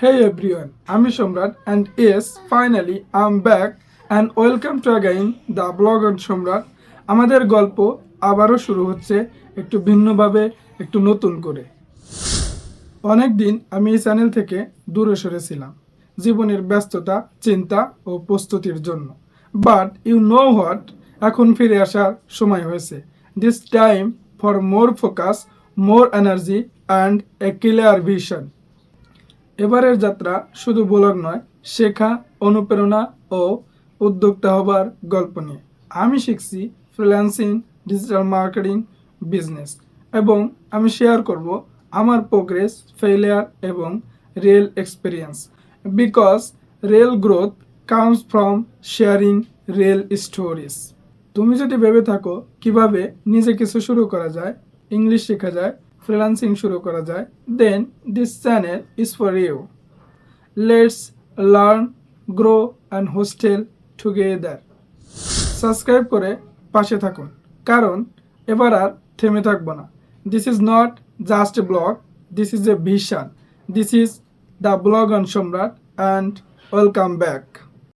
Hey everyone, আমি সম্রাট and yes, finally I'm back and welcome to again the blog on সম্রাট আমাদের গল্প আবারও শুরু হচ্ছে একটু ভিন্নভাবে একটু নতুন করে। অনেক দিন আমি এই চ্যানেল থেকে দূরে সরেছিলাম জীবনের ব্যস্ততা চিন্তা ও প্রস্তুতির জন্য। বাট ইউ নো হোয়াট এখন ফিরে আসার সময় হয়েছে। This time for more focus more energy and a clear vision এবারের যাত্রা শুধু ব্লগ নয়, শেখা, অনুপ্রেরণা ও উদ্যোক্তা হবার গল্প নিয়ে। আমি শিখছি ফ্রিল্যান্সিং ডিজিটাল মার্কেটিং বিজনেস এবং আমি শেয়ার করব আমার প্রোগ্রেস ফেলিয়ার এবং real experience because real growth comes from sharing real stories তুমি যদি ভেবে থাকো কীভাবে নিজে কিছু শুরু করা যায়, ইংলিশ শেখা যায় ফ্রিল্যান্সিং শুরু করা যায়। Then this channel is for you let's learn grow and hustle together subscribe করে পাশে থাকুন। কারণ, এবার আর থেমে থাকব না। This is not just a blog this is a vision this is the blog on Samrat and welcome back